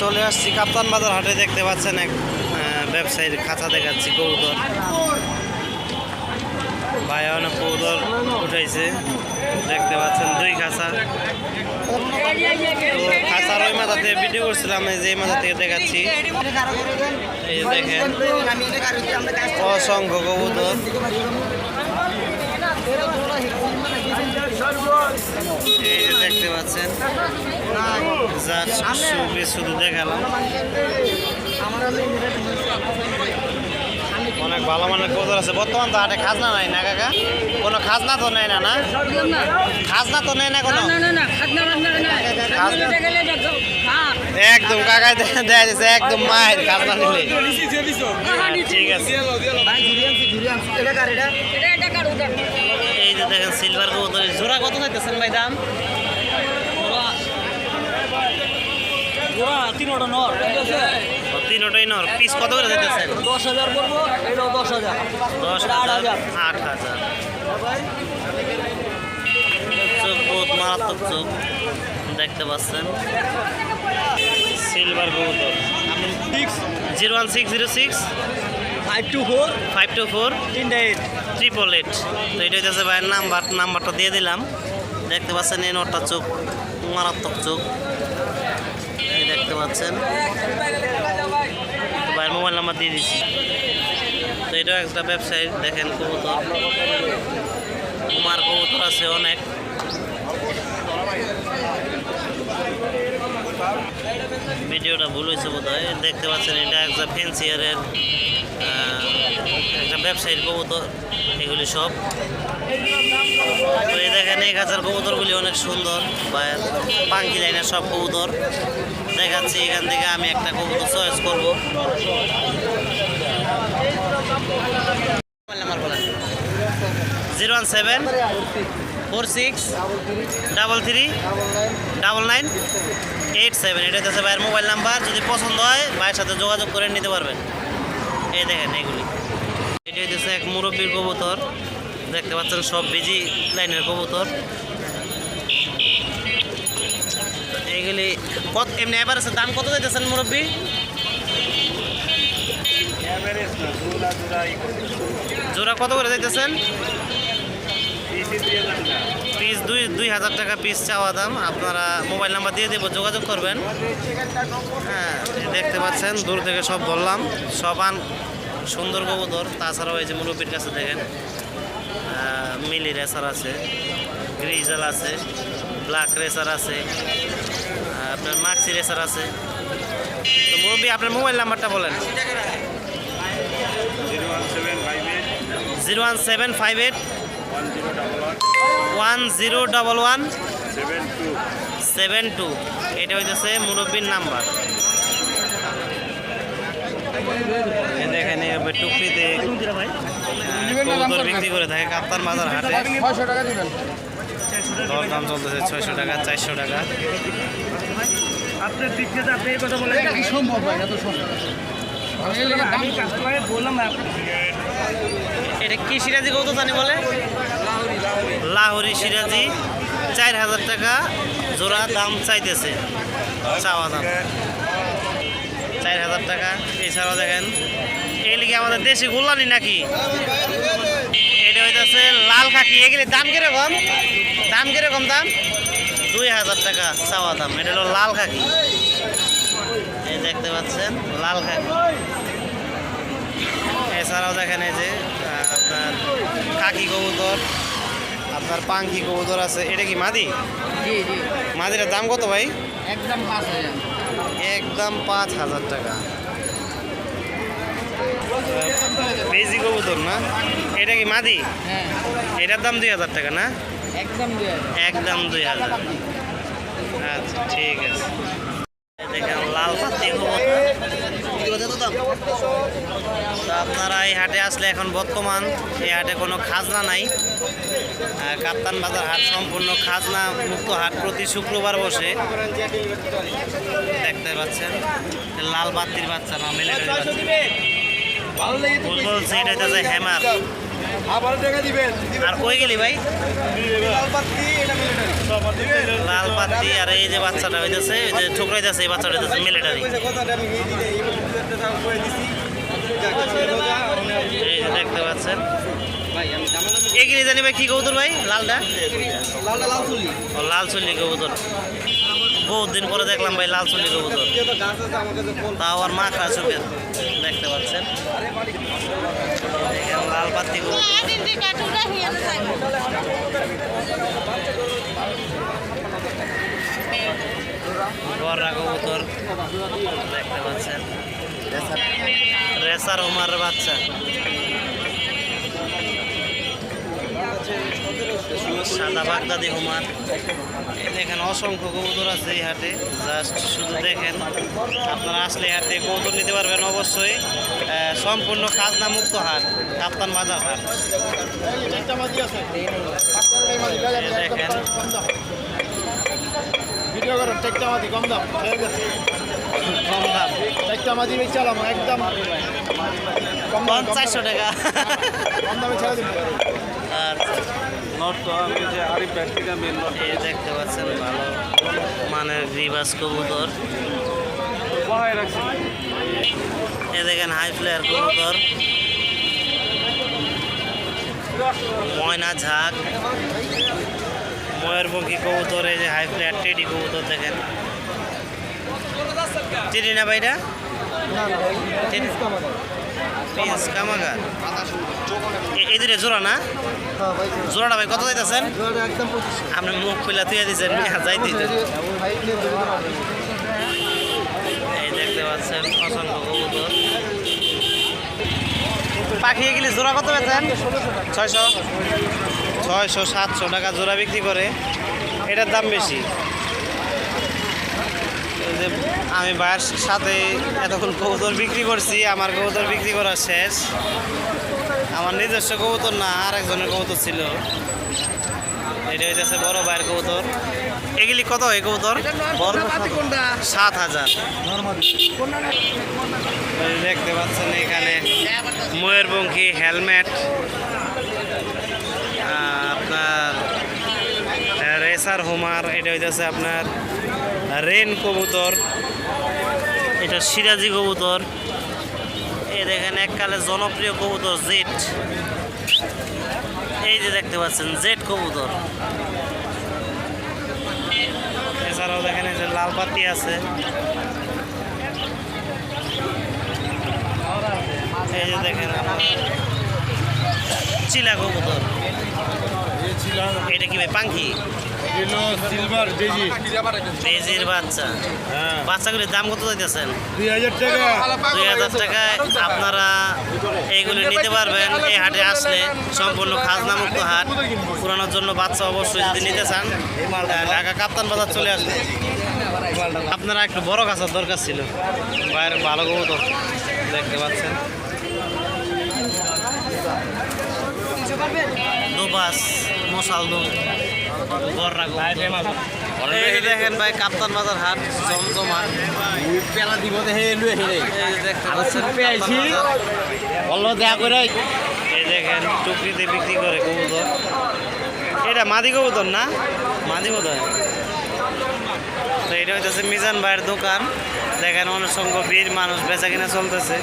চলে আসছি কাপ্তান বাজার হাটে, দেখতে পাচ্ছেন এক ব্যবসায়ীর খাঁচা দেখাচ্ছি, কবুতর। ভাই অনেক কবুতর উঠাইছে। দেখতে পাচ্ছেন দুই খাঁচা। তো খাঁচার ওই মাথা থেকে ভিডিও করছিলাম, এই যে এই মাথা থেকে দেখাচ্ছি। এই দেখেন, অসংখ্য কবুতর। এই যে দেখতে পাচ্ছেন। যা শুধু শুধু দেখালাম। অনেক ভালো মানের কবুতর আছে। বর্তমান তো হাটে খাজনা নাই না কাকা? কোনো খাজনা তো নেয় না না? খাজনা তো নেয় না কোনো? একদম কাকায় দে- দেয়া দিছে একদম মায়ের খাজনা নিলে। ঠিক আছে। যে দেখেন সিলভার কবুতর জোড়া কত চাইতেছেন ভাই দাম? তিনটা নর। তিনোটাই নর। পিস কত করে দিতেছেন দশ হাজার করব এটাও দশ হাজার। দশ আট হাজার হাজার। আট হাজার। চোখ বহুত মারাত্মক চোখ। দেখতে পাচ্ছেন। সিলভার কবুতর। Zero one six zero six five two four? Five two four. তিনটা এইট ট্রিপল এইট তো এটা ভাইয়ের নাম্বার নাম্বারটা দিয়ে দিলাম। দেখতে পাচ্ছেন এই নোটটা চোখ মারাত্মক চোখ। এই দেখতে পাচ্ছেন। ভাইয়ের মোবাইল নাম্বার দিয়ে দিচ্ছি তো এটাও একটা ব্যবসায়ী দেখেন কবুতর। কুমার কবুতর আছে অনেক। ভিডিওটা ভুল হয়েছে বোধ দেখতে পাচ্ছেন, এটা একটা ফেন্সিয়ারের একটা ব্যবসায়ীর কবুতর, এগুলি সব। তো এই দেখেন, এই গাছের কবুতরগুলি অনেক সুন্দর, বা পাঙ্কি লাইনের সব কবুতর। দেখাচ্ছি, এখান থেকে আমি একটা কবুতর চয়েস করব। Zero one seven, four six, double three, double nine, eight seven. এটা হচ্ছে ভাইয়ের মোবাইল নাম্বার। যদি পছন্দ হয়, ভাইয়ের সাথে যোগাযোগ করে নিতে পারবেন। এই দেখেন এইগুলি এটা হচ্ছে এক মুরব্বীর কবুতর। দেখতে পাচ্ছেন সব বিজি লাইনের কবুতর। এইগুলি কত এমনি এবার আছে দাম কত দিতেছেন মুরব্বী? জোড়া কত করে দিতেছেন পিস দুই দুই হাজার টাকা পিস চাওয়া দাম। আপনারা মোবাইল নাম্বার দিয়ে দেবো যোগাযোগ করবেন। হ্যাঁ দেখতে পাচ্ছেন দূর থেকে সব বললাম। সব আন সুন্দর কবুতর তাছাড়াও এই যে মুরব্বীর কাছে দেখেন মিলি রেসার আছে গ্রিজাল আছে ব্ল্যাক রেসার আছে আপনার মাক্সি রেসার আছে। তো মুরব্বী আপনার মোবাইল নাম্বারটা বলেন। Zero one seven five eight. One zero double one seven two. এটা হইতেছে মুরব্বীর নাম্বার। এই দেখেন টুকরিতে কবুতর বিক্রি করে থাকে কাপ্তান বাজার হাটে। ছয়শো টাকা দিবেন দর দাম চলতেছে ছয়শো টাকা চারশো টাকা। আপনার দিক আপনি কথা বলেন কি সম্ভব এত সম্ভব আমি এই লেগে দাম আমি কাস্টমারে বললাম এটা কি সিরাজি কত জানি বলে? লাহোরি সিরাজি, চার হাজার টাকা জোড়া দাম চাইতেছে। চাওয়া দাম। চার হাজার টাকা। এছাড়াও দেখেন এগুলি আমাদের দেশি গোল্লানি নাকি? এটা হইতেছে লাল খাকি। এগুলি দাম কীরকম? দাম কীরকম দাম? দুই হাজার টাকা চাওয়া দাম। এটা হলো লাল খাকি। এই দেখতে পাচ্ছেন, লাল খাকি। এছাড়াও দেখেন এই যে আপনার কাকি কবুতর। আপনার পাঙ্কি কবুতর আছে এটা কি মাদি? জি জি। মাদিটার দাম কত ভাই? একদম পাঁচ হাজার। একদম পাঁচ হাজার টাকা। বেজি কবুতর না? এটা কি মাদি? হ্যাঁ। এটার দাম দুই হাজার টাকা না? একদম দুই হাজার। একদম দুই হাজার। আচ্ছা ঠিক আছে। দেখেন লাল পাতি কবুতর। তো আপনারা এই হাটে আসলে এখন বর্তমান এই হাটে কোনো খাজনা নাই। কাপ্তান বাজার হাট সম্পূর্ণ খাজনা মুক্ত হাট প্রতি শুক্রবার বসে। দেখতে পাচ্ছেন লাল বাতির বাচ্চা না লেগে ফুটবল সিট হইতেছে হ্যামার। আর কই গেলি ভাই? লাল পাতি আর এই যে বাচ্চাটা হইতেছে, এই যে এই বাচ্চাটা হইতেছে মিলিটারি দেখতে পাচ্ছেন। এগিয়ে জানি ভাই? কি কবুতর ভাই? লালটা? ও লাল চল্লি কবুতর। বহুত দিন পরে দেখলাম ভাই লাল চল্লি কবুতর। তাও আর মাখা চোখের দেখতে পাচ্ছেন। লাল পাতি কবুতর দেখতে পাচ্ছেন। রেসার উমার বাচ্চা। সাদা বাগদাদি হুমার দেখেন অসংখ্য কবুতর আছে এই হাটে। জাস্ট শুধু দেখেন, আপনারা আসলে এই হাটে কবুতর নিতে পারবেন অবশ্যই। সম্পূর্ণ খাজনা মুক্ত হাট, কাপ্তান বাজার হাট। দেখেন। কম আর এই দেখতে পাচ্ছেন ভালো মানের গ্রিবাস কবুতর এ দেখেন হাই ফ্লেয়ার কবুতর ময়না ঝাঁক ময়ূরমুখী কবুতর এই যে হাই ফ্লেয়ার টেডি কবুতর দেখেন। টেডি না ভাইটা পিস কামাগার এ- এই দুটো জোড়া না? জোড়াটা ভাই কত যাইতেছেন? আপনি মুখ তুই দিয়েছেন এই দেখতে পাচ্ছেন অসংখ্য কবুতর। পাখি এগুলি জোড়া কত বেচেন ছয়শো। ছয়শো সাতশো টাকা জোড়া বিক্রি করে। এটার দাম বেশি। যে আমি ভাইয়ের সাথে এতক্ষণ কবুতর বিক্রি করছি আমার কবুতর বিক্রি করা শেষ। আমার নিজস্ব কবুতর না আর একজনের কবুতর ছিল। এটা হইতেছে বড় ভাইয়ের কবুতর। এগুলি কত হয় কবুতর? বড় সাত হাজার। দেখতে পাচ্ছেন এখানে ময়ূরপঙ্খী হেলমেট আপনার রেসার হোমার এটা হইতেছে আপনার রেন কবুতর, এটা সিরাজি কবুতর। এই দেখেন, এককালে জনপ্রিয় কবুতর জেট। এই যে দেখতে পাচ্ছেন, জেট কবুতর। এছাড়াও দেখেন, এই যে লাল পাতি আছে। এই যে দেখেন চিলা কবুতর। এটা কি ভাই পাঙ্কি সিলভার ডেজি বেজির বাচ্চা। হ্যাঁ। বাচ্চাগুলির দাম কত দিতেছেন? দুই হাজার টাকা। দুই হাজার টাকায় আপনারা এইগুলি নিতে পারবেন। এই হাটে আসলে সম্পূর্ণ হাট। পুরানোর জন্য বাচ্চা অবশ্যই যদি নিতে চান ঢাকা কাপ্তান বাজার চলে আসবে। আপনারা একটু বড় গাছের দরকার ছিল। বাইরের ভালো কবুতর দেখতে পাচ্ছেন। দুবাস মশাল কবুতর। দেখেন ভাই কাপ্তান বাজার হাট জমজমাট। পেলা দিব দেখা করে এই দেখেন টুকরিতে বিক্রি করে কবুতর। এটা মাদি কবুতর না? মাদি হয় তো এটা হইতেছে মিজান ভাইয়ের দোকান। দেখেন অনেক সংখ্যক বীর মানুষ বেচা কিনা চলতেছে।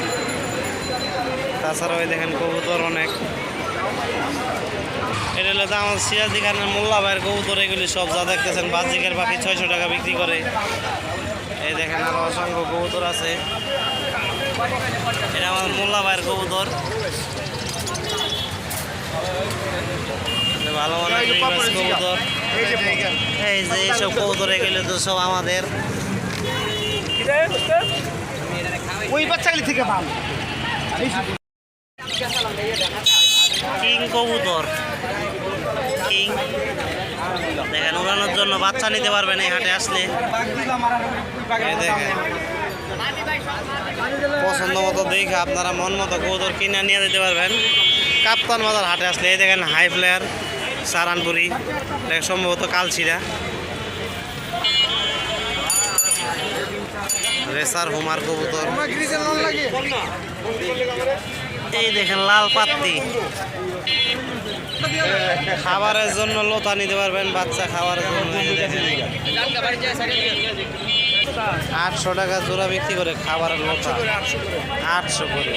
তাছাড়াও এই দেখেন কবুতর অনেক। এটা হলো আমার সিরাজি খানের মোল্লা ভাইয়ের কবুতর এগুলি সব যা দেখতেছেন বাজিকের পাখি ছয়শো টাকা বিক্রি করে। এই দেখেন আরও অসংখ্য কবুতর আছে। এটা আমার মোল্লা ভাইয়ের কবুতর। ভালো রিভার্স কবুতর। এই যে এইসব কবুতর এগুলো তো সব আমাদের। ওই বাচ্চাগুলি থেকে ভালো। কিং কবুতর কিং উড়ানোর জন্য বাচ্চা নিতে পারবেন এই হাটে আসলে। পছন্দ মতো দেখে আপনারা মন মতো কবুতর কিনে নিয়ে যেতে পারবেন। কাপ্তান বাজার হাটে আসলে এই দেখেন হাই ফ্লেয়ার, সারানপুরি। সম্ভবত কালচিরা। রেসার হোমার কবুতর। এই দেখেন লাল পাত্তি। খাবারের জন্য লোতা নিতে পারবেন বাচ্চা খাবারের জন্য। আটশো টাকা জোড়া বিক্রি করে খাবারের লোতা আটশো করে।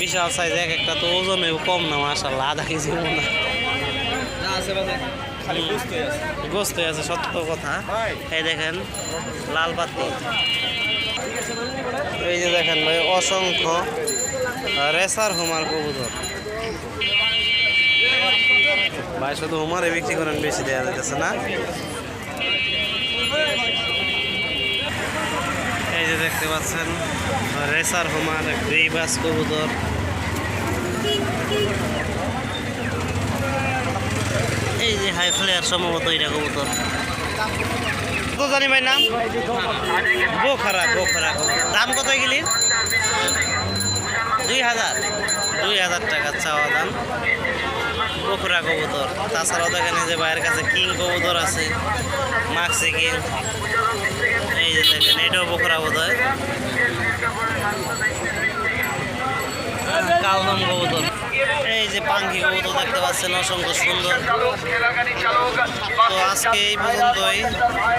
বিশাল সাইজ এক একটা তো ওজনে কম না মাসাল্লাহ আধা কেজি না গোস্ত আছে। সত্য কথা। এই দেখেন লাল পাতি এই যে দেখেন ভাই অসংখ্য রেসার হুমার কবুতর। ভাই, শুধু হুমারে বিক্রি করেন বেশি দেওয়া যাচ্ছে না। এই যে দেখতে পাচ্ছেন, রেসার হুমার গ্রেবাস কবুতর। এই যে হাই ফ্লেয়ার সম্ভবত এটা কবুতর। কত জানি ভাই, নাম? বোখারা বোখারা দাম কত গেলি দুই হাজার। দুই হাজার টাকা চাওয়া দাম। বোখরা কবুতর। তাছাড়াও দেখেন যে বাইরের কাছে কিং কবুতর আছে, মাক্সি কিং। এই যে দেখেন, এটাও বোধ হয় কালদম কবুতর। এই যে পাঙ্কি কবুতর দেখতে পাচ্ছেন, অসংখ্য সুন্দর। তো আজকে এই পর্যন্তই।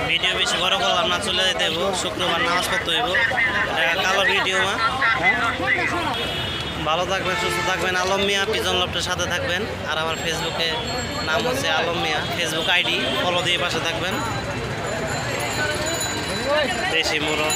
ভিডিও বেশি বড় করলাম না, চলে যেতে হইব। শুক্রবার নামাজ পড়তে হইব। কালো ভিডিও মা। ভালো থাকবেন, সুস্থ থাকবেন। আলম মিয়া, পিজন লফটের সাথে থাকবেন। আর আমার ফেসবুকে নাম হচ্ছে Alam Mia. Facebook ID follow দিয়ে পাশে থাকবেন। দেশি মোড়ক